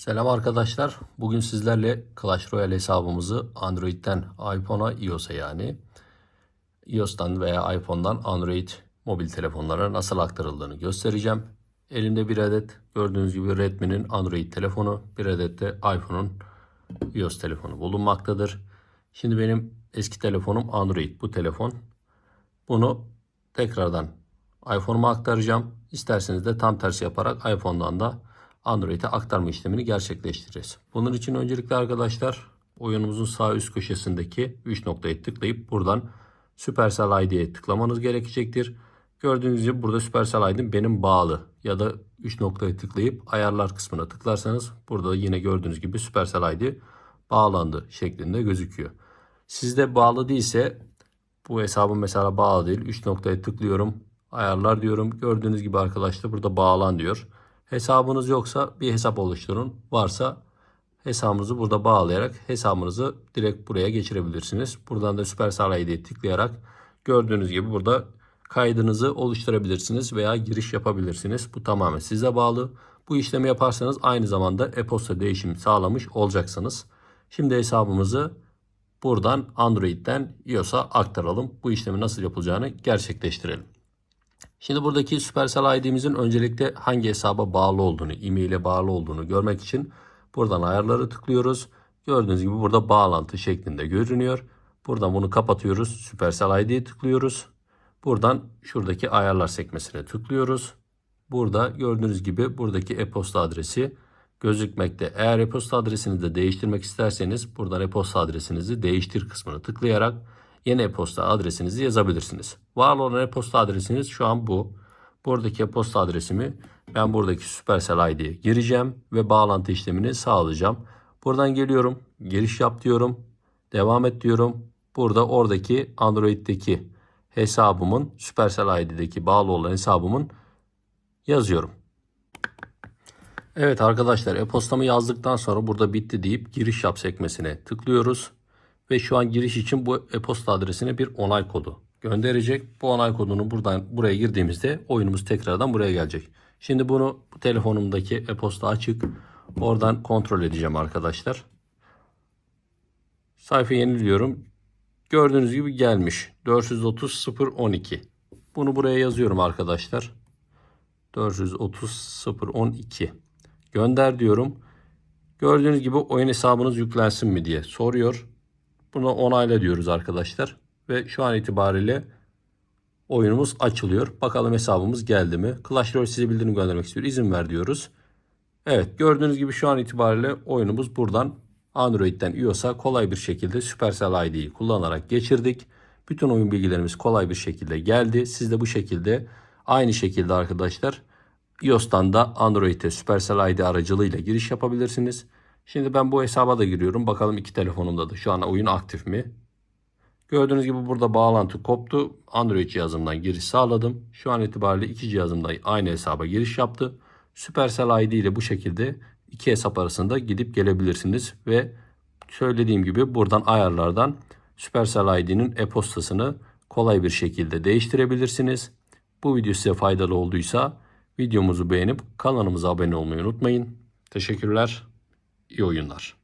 Selam arkadaşlar. Bugün sizlerle Clash Royale hesabımızı Android'den iPhone'a, iOS'a yani iOS'tan veya iPhone'dan Android mobil telefonlara nasıl aktarıldığını göstereceğim. Elimde bir adet gördüğünüz gibi Redmi'nin Android telefonu, bir adet de iPhone'un iOS telefonu bulunmaktadır. Şimdi benim eski telefonum Android bu telefon. Bunu tekrardan iPhone'uma aktaracağım. İsterseniz de tam tersi yaparak iPhone'dan da Android'e aktarma işlemini gerçekleştireceğiz. Bunun için öncelikle arkadaşlar oyunumuzun sağ üst köşesindeki 3 noktayı tıklayıp buradan Supercell ID'ye tıklamanız gerekecektir. Gördüğünüz gibi burada Supercell ID'm benim bağlı ya da 3 noktayı tıklayıp ayarlar kısmına tıklarsanız burada yine gördüğünüz gibi Supercell ID bağlandı şeklinde gözüküyor. Sizde bağlı değilse bu hesabım mesela bağlı değil. 3 noktaya tıklıyorum. Ayarlar diyorum. Gördüğünüz gibi arkadaşlar burada bağlan diyor. Hesabınız yoksa bir hesap oluşturun. Varsa hesabınızı burada bağlayarak hesabınızı direkt buraya geçirebilirsiniz. Buradan da Supercell ID'ye tıklayarak gördüğünüz gibi burada kaydınızı oluşturabilirsiniz veya giriş yapabilirsiniz. Bu tamamen size bağlı. Bu işlemi yaparsanız aynı zamanda e-posta değişimi sağlamış olacaksınız. Şimdi hesabımızı buradan Android'den iOS'a aktaralım. Bu işlemi nasıl yapılacağını gerçekleştirelim. Şimdi buradaki Supercell ID'mizin öncelikle hangi hesaba bağlı olduğunu, e-mail'e bağlı olduğunu görmek için buradan ayarları tıklıyoruz. Gördüğünüz gibi burada bağlantı şeklinde görünüyor. Buradan bunu kapatıyoruz. Supercell ID'ye tıklıyoruz. Buradan şuradaki ayarlar sekmesine tıklıyoruz. Burada gördüğünüz gibi buradaki e-posta adresi gözükmekte. Eğer e-posta adresini de değiştirmek isterseniz buradan e-posta adresinizi değiştir kısmını tıklayarak yeni e-posta adresinizi yazabilirsiniz. Var olan e-posta adresiniz şu an bu. Buradaki e-posta adresimi ben buradaki Supercell ID'ye gireceğim ve bağlantı işlemini sağlayacağım. Buradan geliyorum. Giriş yap diyorum. Devam et diyorum. Burada oradaki Android'deki hesabımın Supercell ID'deki bağlı olan hesabımın yazıyorum. Evet arkadaşlar e-postamı yazdıktan sonra burada bitti deyip giriş yap sekmesine tıklıyoruz. Ve şu an giriş için bu e-posta adresine bir onay kodu gönderecek. Bu onay kodunu buradan buraya girdiğimizde oyunumuz tekrardan buraya gelecek. Şimdi bunu bu telefonumdaki e-posta açık. Oradan kontrol edeceğim arkadaşlar. Sayfa yeniliyorum. Gördüğünüz gibi gelmiş. 430 012. Bunu buraya yazıyorum arkadaşlar. 430 012. Gönder diyorum. Gördüğünüz gibi oyun hesabınız yüklensin mi diye soruyor. Bunu onayla diyoruz arkadaşlar. Ve şu an itibariyle oyunumuz açılıyor. Bakalım hesabımız geldi mi? Clash Royale size bildirim göndermek istiyor. İzin ver diyoruz. Evet gördüğünüz gibi şu an itibariyle oyunumuz buradan Android'den iOS'a kolay bir şekilde Supercell ID'yi kullanarak geçirdik. Bütün oyun bilgilerimiz kolay bir şekilde geldi. Siz de bu şekilde aynı şekilde arkadaşlar iOS'tan da Android'e Supercell ID aracılığıyla giriş yapabilirsiniz. Şimdi ben bu hesaba da giriyorum. Bakalım iki telefonumda da şu an oyun aktif mi? Gördüğünüz gibi burada bağlantı koptu. Android cihazımdan giriş sağladım. Şu an itibariyle iki cihazımda aynı hesaba giriş yaptı. Supercell ID ile bu şekilde iki hesap arasında gidip gelebilirsiniz. Ve söylediğim gibi buradan ayarlardan Supercell ID'nin e-postasını kolay bir şekilde değiştirebilirsiniz. Bu video size faydalı olduysa videomuzu beğenip kanalımıza abone olmayı unutmayın. Teşekkürler. İyi oyunlar.